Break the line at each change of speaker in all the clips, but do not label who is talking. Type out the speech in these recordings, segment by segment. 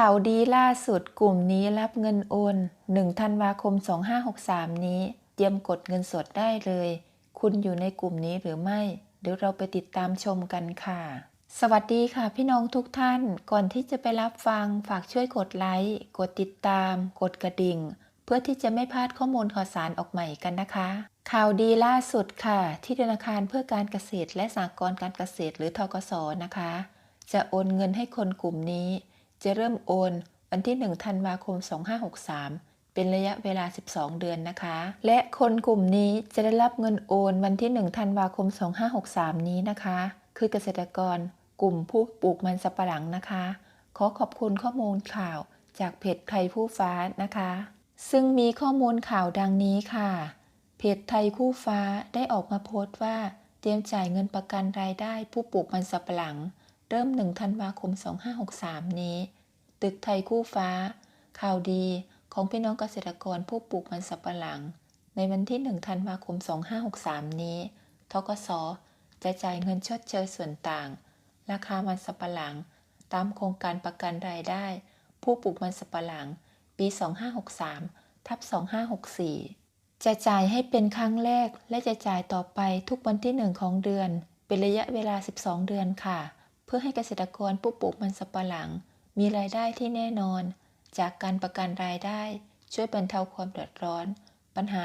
ข่าวดีล่าสุดกลุ่มนี้รับเงินโอน 1 ธันวาคม 2563 นี้ เตรียมกดเงินสดได้เลย คุณอยู่ในกลุ่มนี้หรือไม่ เดี๋ยวเราไปติดตามชมกันค่ะ สวัสดีค่ะพี่น้องทุกท่าน ก่อนที่จะไปรับฟังฝากช่วยกดไลค์ กดติดตาม กดกระดิ่ง เพื่อที่จะไม่พลาดข้อมูลข่าวสารออกใหม่กันนะคะ ข่าวดีล่าสุดค่ะ ที่ธนาคารเพื่อการเกษตรและสหกรณ์การเกษตรหรือทกสนะคะ จะโอนเงินให้คนกลุ่มนี้ จะเริ่มโอนวันที่ 1 ธันวาคม 2563 เป็นระยะเวลา 12 เดือนนะคะ และคนกลุ่มนี้จะได้รับเงินโอนวันที่ 1 ธันวาคม 2563 นี้นะคะ คือเกษตรกรกลุ่มผู้ปลูกมันสำปะหลังนะคะ ขอขอบคุณข้อมูลข่าวจากเพจไทยผู้ฟ้านะคะ ซึ่งมีข้อมูลข่าวดังนี้ค่ะ เพจไทยคู่ฟ้าได้ออกมาโพสต์ว่า เตรียมจ่ายเงินประกันรายได้ผู้ปลูกมันสำปะหลัง เริ่ม1ธันวาคม 2563 นี้ ตึกไทยคู่ฟ้า ข่าวดีของพี่น้องเกษตรกรผู้ปลูกมันสำปะหลัง ในวันที่ 1 ธันวาคม 2563 นี้ ทกส จะจ่ายเงินชดเชยส่วนต่าง ราคามันสำปะหลัง ตามโครงการประกันรายได้ ผู้ปลูกมันสำปะหลัง ปี 2563 ทับ 2564 จะจ่ายให้เป็นครั้งแรกและจะจ่ายต่อไปทุกวันที่ 1 ของเดือน เป็นระยะเวลา 12 เดือนค่ะ เพื่อให้เกษตรกรผู้ปลูกมันสำปะหลัง มีรายได้ที่แน่นอน จากการประกันรายได้ ช่วยบรรเทาความเดือดร้อน ปัญหา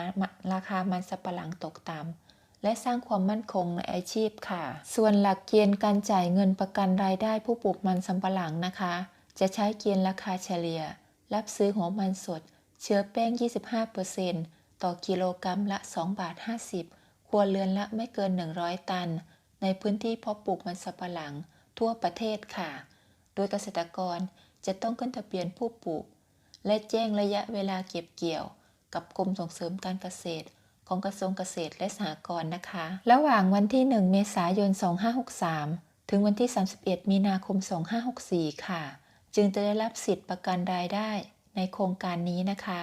ราคามันสำปะหลังตกต่ำและสร้างความมั่นคงในอาชีพค่ะ ส่วนหลักเกณฑ์การจ่ายเงินประกันรายได้ผู้ปลูกมันสำปะหลังนะคะ จะใช้เกณฑ์ราคาเฉลี่ย รับซื้อหัวมันสด เชื้อแป้ง 25%ต่อกิโลกรัมละ 2 บาท 50 ครัวเรือนละไม่เกิน 100 ตัน ในพื้นที่เพาะปลูกมันสำปะหลัง ทั่วประเทศค่ะ โดยเกษตรกรจะต้องขึ้นทะเบียนผู้ปลูก และแจ้งระยะเวลาเก็บเกี่ยว กับกรมส่งเสริมการเกษตร ของกระทรวงเกษตรและสหกรณ์นะคะ ระหว่างวันที่ 1 เมษายน 2563 ถึงวันที่ 31 มีนาคม 2564 ค่ะ จึงจะได้รับสิทธิประกันรายได้ในโครงการนี้นะคะ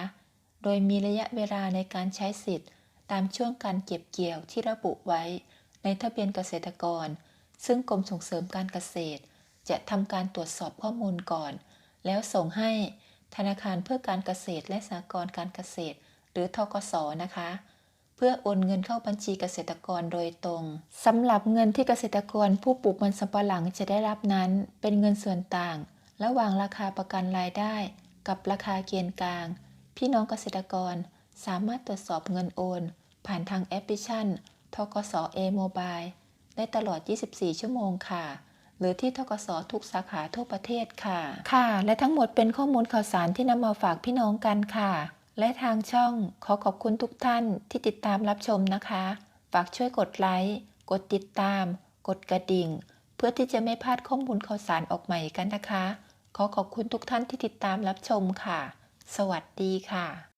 โดยมีระยะเวลาในการใช้สิทธิ์ ตามช่วงการเก็บเกี่ยวที่ระบุไว้ ในทะเบียนเกษตรกร ซึ่งกรมส่งเสริมการเกษตร จะทำการตรวจสอบข้อมูลก่อน แล้วส่งให้ธนาคารเพื่อการเกษตรและสหกรณ์การเกษตร หรือทกสนะคะ เพื่อโอนเงินเข้าบัญชีเกษตรกรโดยตรงสำหรับเงินที่เกษตรกรผู้ปลูกมันสำปะหลังจะได้รับนั้น เป็นเงินส่วนต่าง ระหว่างราคาประกันรายได้ กับราคาเกณฑ์กลาง พี่น้องเกษตรกรสามารถตรวจสอบเงินโอน ผ่านทางแอปพลิเคชันทกสเอโมบาย ได้ตลอด 24 ชั่วโมงค่ะ หรือที่ทกสทุกสาขาทั่วประเทศค่ะ ค่ะ และทั้งหมดเป็นข้อมูลข่าวสารที่นำมาฝากพี่น้องกันค่ะ และทางช่องขอขอบคุณทุกท่านที่ติดตามรับชมนะคะ ฝากช่วยกดไลค์ กดติดตาม กดกระดิ่ง เพื่อที่จะไม่พลาดข้อมูลข่าวสารออกใหม่กันนะคะ ขอขอบคุณทุกท่านที่ติดตามรับชมค่ะ สวัสดีค่ะ